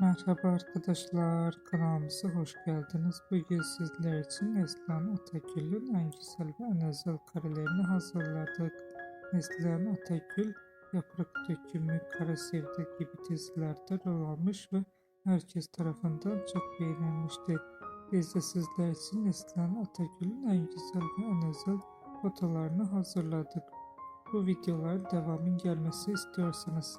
Merhaba arkadaşlar, kanalımıza hoş geldiniz. Bugün sizler için Neslihan Atagül'ün en güzel ve en özel karelerini hazırladık. Neslihan Atagül, Yaprak Dökümü, Kara Sevda gibi dizilerde rol almış ve herkes tarafından çok beğenilmişti. Biz de sizler için Neslihan Atagül'ün en güzel ve en özel fotolarını hazırladık. Bu videolar devamın gelmesi istiyorsanız